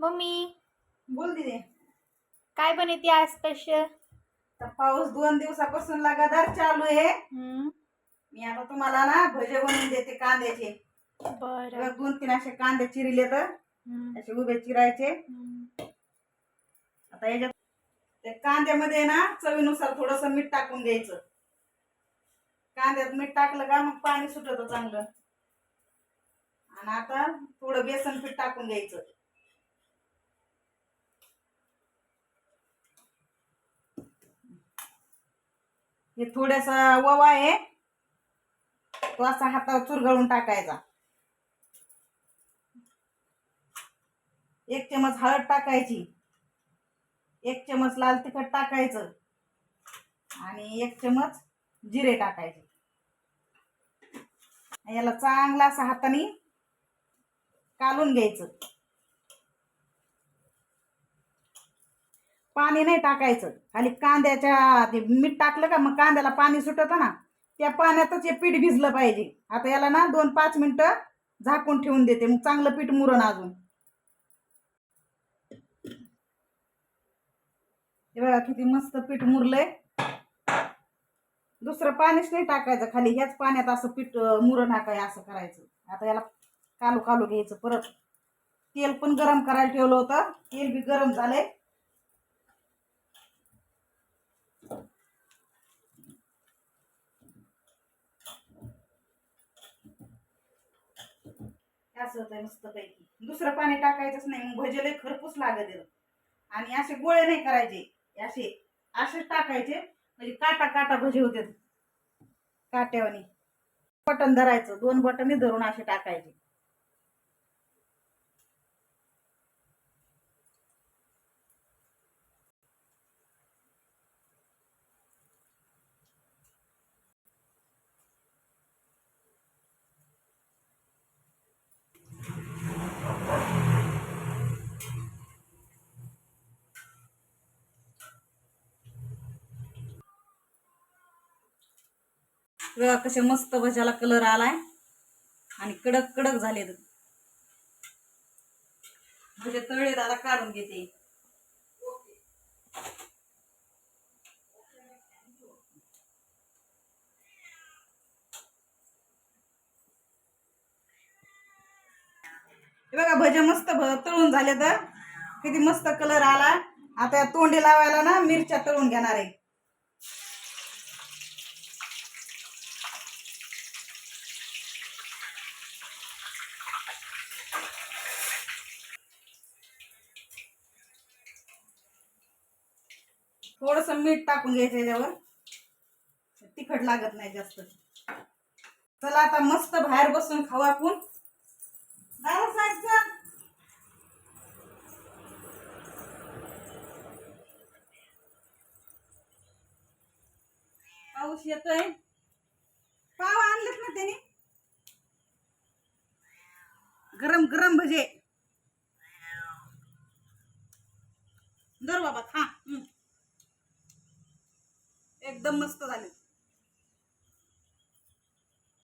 Mummy. बोल दिदे. काय बनवते आज स्पेशल तर पाऊस दोन दिवसापासून लगातार चालू आहे. मी आता तुम्हाला ना भजे बनवून देते कांद्याचे. बर. बघ, दोन तीन असे कांदे चिरले तर असे उभे चिरायचे. आता याच्यात त्या कांद्यामध्ये ना चवीनुसार थोडस मीठ टाकून द्यायचं कांद्यात मीठ टाकलं का मग पाणी सुटत चांगलं. आणि आता थोडं बेसन पीठ टाकून द्यायचं हे थोडासा ओवा आहे. तो असा हातावर चुरगळून टाकायचा. एक चमच हळद टाकायची. एक चमच लाल तिखट टाकायचं. आणि एक चमच जिरे टाकायचे. याला चांगला असा हाताने कालून घ्यायचं. पाणी नाही टाकायचं. खाली कांद्याच्या ते मीठ टाकलं का मग कांद्याला पाणी सुटतं ना त्या पाण्यातच हे पीठ भिजलं पाहिजे. आता याला ना दोन पाच मिनिटं झाकून ठेवून देते. मग चांगलं पीठ मुरण अजून. हे बघा किती मस्त पीठ मुरलंय. दुसरं पाणीच नाही टाकायचं. खाली ह्याच पाण्यात असं पीठ मुरण मुरण टाकाय असं करायचं. आता याला कालू कालू घ्यायचं परत. तेल पण गरम करायला ठेवलं होतं. तेल बी गरम झालंय. असं होतंय मस्त पैकी दुसरं पाणी टाकायचंच नाही मग भजेले खरपूस लागत आणि असे गोळे नाही करायचे असे असेच टाकायचे म्हणजे काटा काटा भजे होते. काट्यावानी. बटन धरायचं दोन बटने धरून असे टाकायचे. बघा कसे मस्त भज्याला कलर आलाय. आणि कडक कडक झाले भजे तळे दादा काढून घेते. बघा भजे मस्त तळून झाले तर किती मस्त कलर आला आता तोंडी लावायला ना मिरच्या तळून घेणार आहे. थोडस मीठ टाकून घ्यायचं याच्यावर. तिखट लागत नाही जास्त. चला आता मस्त बाहेर बसून खाऊ आपण. पाऊस येतोय. पाव आणलेत ना त्याने. गरम गरम भजे. दर बाबा खा. एकदम मस्त झाले.